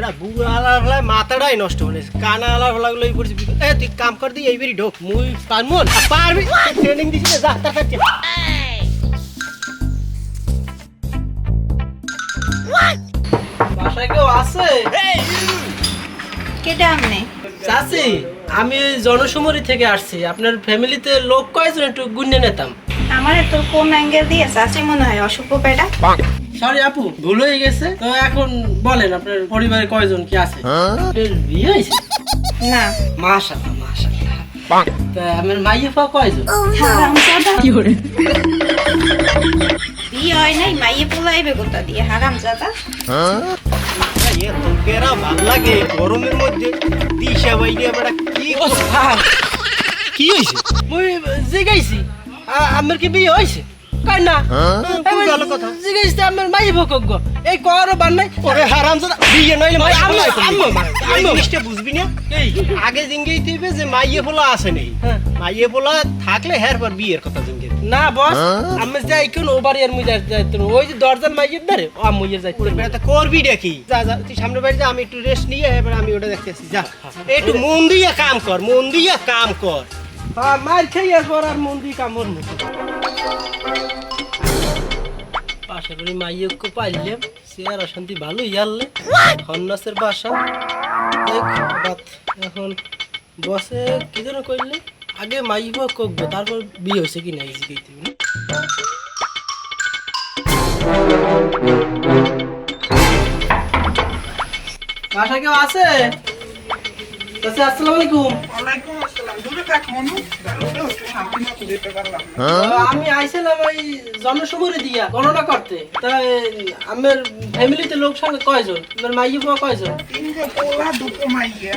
এটা বুড়ো ফেলায় মাথাটাই নষ্ট হলে কানা ফেলা গুলো পড়ছি এ তুই কাম কর দি এইবারই ঢোক মুই পারবি? ট্রেনিং দিছি না যা তাড়াতাড়ি বাসায় কেউ আছে? কেটে আমনে চাচি আমি ওই জনসমরি থেকে আসছি। আপনার ফ্যামিলিতে লোক কয়জন একটু গুণে নিতাম? আমার তোর কোন অ্যাঙ্গেল দিয়ে চাচি মনে হয় অশুভ পেটা। সরি আপু ভুল হয়ে গেছে। তো এখন বলেন আপনার পরিবারে কয়জন কি আছে? আপনার বিয়ে হয়েছে? না। মাশাআল্লাহ মাশাআল্লাহ। তা আমার মাইয়ে পাওয়া কয়জন? হারামজাদা। বিয়ে হয় নাই মাইয়ে পোলাইবে কোথা দিয়ে তোকেরা ভালো লাগে গরমের মধ্যে। দিশা বাইরে বেটা কি কি হইছে মুই জিগাইছি। আমার কি বিয়ে হইছে কাই না? খুব ভালো কথা। জিগাইছি আমার মাইয়ে ভকক এই কর বান নাই ওরে হারামজাদা বিয়ে নইলে মাই আম্মু আম্মু আম্মু। জিনিসটা বুঝবি না? এই। আগে জিঙ্গেই দিবে যে মাইয়ে পোলা আছে নেই। মাইয়ে পোলা থাকলে হের পর বিয়ের কথা জিঙ্গে না বস আমি যাই কোন ওবার এর মুই যাই যাই ওই যে দরজার মাইয়ের ধারে ও আমি ইয়ে যাই তোর বেটা করবি দেখি। যা যা তুই সামনে বাড়ি যা আমি একটু রেস্ট নিয়ে এবার আমি ওটা দেখতেছি। যা একটু মন দিয়ে কাম কর মন দিয়ে কাম কর। হ্যাঁ মার খেয়ে পর আর মন দিয়ে কাম করব বাড়ি মাইয়কে পাইলে সে আর অশান্তি ভালো ইয়ারলে হন্নাসের বাসা। এখন বসে কি যেন করলে আগে মাইব করব তারপর বিয়ে হয়েছে কি না জিজ্ঞেস বাসা কেউ আছে? চাচা, আসসালামু আলাইকুম। ওয়ালাইকুম আসসালাম। দূরে থাক মনু। না আমি আইছিলাম ওই জনসমরে দিয়া গণনা করতে। তা আমার ফ্যামিলিতে লোক সঙ্গে কয়জন? আমার মাইয়ে পাওয়া কয়জন? তিন গো পোলা দুটো মাইয়া।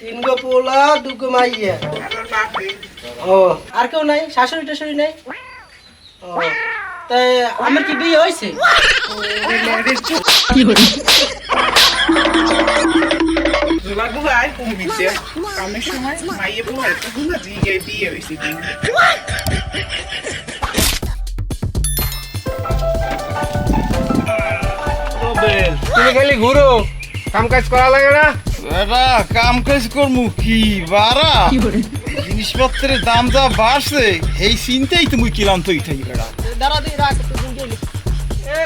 তিন গো পোলা দুগো মাইয়া। ও আর কেউ নাই? শাশুড়ি টাশুড়ি নাই? ও তাই আমার কি বিয়ে হয়েছে? লাগু আর কমিছে কামের সময় মাইয়ে পোলা এতগুলো দিয়ে বিয়ে হয়েছে দিন তুমি খালি ঘুরো কাম কাজ করা লাগে না? বেটা কাম কাজ করমু কি? বারা জিনিসপত্রের দাম যা বাড়ছে এই চিন্তাই তুমি কিলাম তো ইঠাই বেটা। দাঁড়া দিই রাখ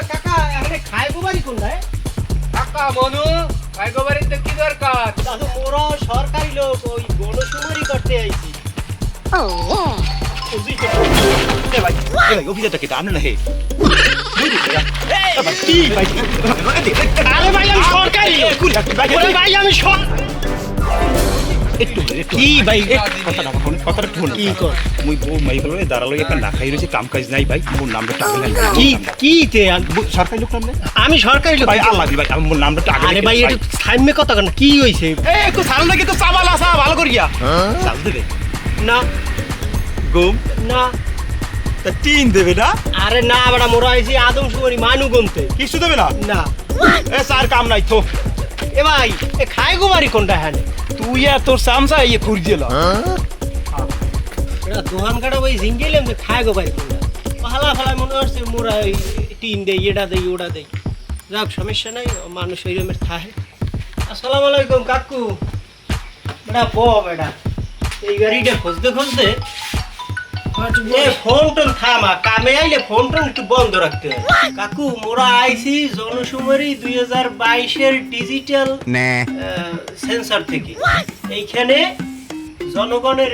কাকা এখানে খাইবো বাড়ি কাকা মনু ভাইগো বাড়িতে কি দরকার? দাদু মোরা সরকারি লোক ওই গণশুমারি করতে আইছি। ভাই আমি সরকারি একটু একটু কি ভাই? কথাটা শোন কথাটা শোন কি কর? মুই বউ মাই ফেলো দাঁড়াল এখানে না খাই রয়েছে কাম কাজ নাই ভাই। মোর নামটা টাকা কি কি তে সরকারি লোক নাম আমি সরকারি লোক। ভাই আল্লাহ ভাই আমার মোর নামটা টাকা আরে ভাই একটু সাইমে কথা কর না কি হইছে? এই একটু সাল নাকি তো চাবাল আসা ভালো করিয়া। চাল দেবে? না। গম? না। তা টিন দেবে না? আরে না বড়া মোরা আইছি আদমশুমারি মানু গমতে কিছু দেবে না? না। এ স্যার কাম নাই তো এ ভাই এ খাই গো বাড়ি কোনটা হ্যাঁ তুই আর তোর সামসা ইয়ে খুঁজ দিল দোকান কাটা ওই জিঙ্গেলাম খাই গো বাড়ি কোনটা? ফালা ফালা মনে হচ্ছে মোরা ওই টিন দেই এটা দেই ওটা দেই। যাক সমস্যা নাই মানুষ ওই রকমের থাকে আসসালামু আলাইকুম কাকু। বেটা ব বেটা। এই গাড়িটা খুঁজতে খুঁজতে ফোন টোন থামা কামে আইলে ফোন টোন একটু বন্ধ রাখতে হয়। কাকু মোরা আইছি জনশুমারি দুই হাজার বাইশের ডিজিটাল সেন্সর থেকে। এইখানে জনগণের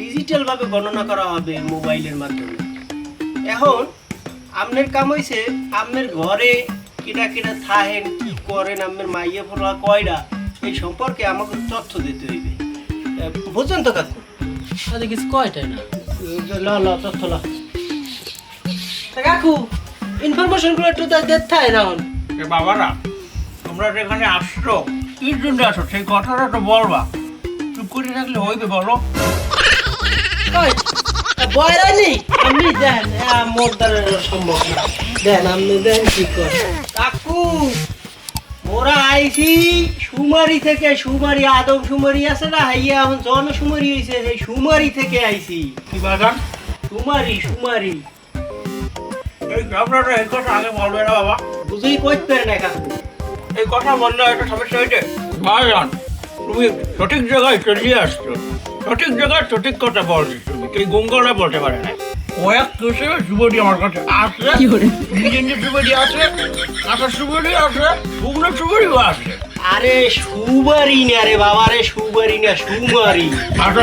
ডিজিটাল ভাবে গণনা করা হবে মোবাইলের মাধ্যমে। এখন আপনার কাম হইছে আপনার ঘরে কিনা কিনা থাহেন কি করেন আপনার মাইয়া ফোলা কয়টা এই সম্পর্কে আমাকে তথ্য দিতে হইবে। বুঝছেন তো কাকু? তাদের কিছু কয়টা না? ল ল তথ্য ল। কাকু ইনফরমেশনগুলো একটু দেখতে হয় না এ বাবারা তোমরা যেখানে আসছো কি জন্য আসো? সেই কথাটা তো বলবা। চুপ করে থাকলে হইবে বলো। কই? বয়রা দেন মোর দ্বারা সম্ভব না। দেন আপনি দেন কি করে কাকু মোরা আইছি। সুমারি থেকে সুমারি আদম সুমারি আছে না? হাইয়া এখন জন সুমারি হইছে সেই সুমারি থেকে আইছি। কি বাগান সুমারি সুমারি। এই আপনারা এই কথা আগে বলবে না বাবা। বুঝেই কইতে না কাকু এই কথা বললে একটা সমস্যা হয়েছে ভাইজান তুমি সঠিক জায়গায় চলিয়ে আসছো। সঠিক জায়গায় সঠিক কথা বলছো তুমি। এই গঙ্গলা বলতে পারে না। কয়েক কেসে যুবতী আমার কাছে আছে। কাঁথার যুবতী আছে শুকনো যুবতীও আছে। আরে সুবারি না রে বাবা রে সুবারি না সুমারি। আসো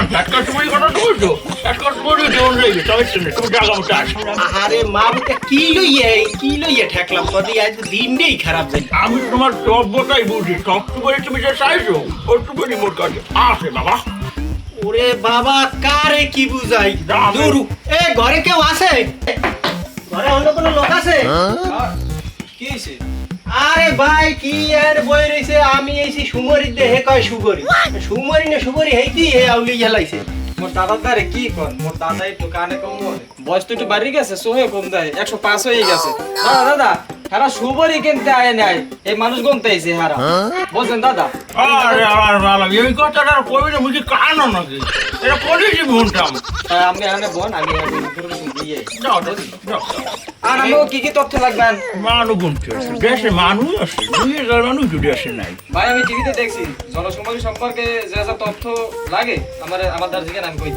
আরে মা বুকে কি লইয়ে কি লইয়ে ঠেকলাম? কদি আজ দিনটাই খারাপ যাই আমি তোমার সভ্যতাই বুঝি যুবতী তুমি যে চাইছো যুবতী মোট কাছে আছে বাবা। ওরে বাবা কারে কি বুঝাই? দূর। এ ঘরে কেউ আছে? ঘরে অন্য কোনো লোক আছে? কি হয়েছে আরে ভাই কি এর বই রইছে? আমি এইছি সুমরি দেহে কয় সুগরি? সুমরি না সুগরি হেইতি হে আউলি গেলাইছে। মোর দাদার দ্বারে কি কর মোর দাদা একটু কানে কম বয়স তো একটু বাড়ি গেছে সোহে কম দেয় একশো পাঁচ হয়ে গেছে। দাদা দাদা হারা সুবরি কিনতে আয় নাই এই মানুষ গমতে আইছে হারা। বলছেন দাদা আরে আর ভালো এই কথাটা কবি না বুঝি কানো নাকি? এটা শুনতাম? তা আপনি এখানে বোন আমি দিয়ে যাও, যাও। আর কি কি তথ্য লাগবে মানবন্ত আছে? মানুষ আছে মানুষ জুড়ে আসে নাই। ভাই আমি দেখছি। জনসমাজ সম্পর্কে যে তথ্য লাগে আমার আমার দার্জিকে নাম কই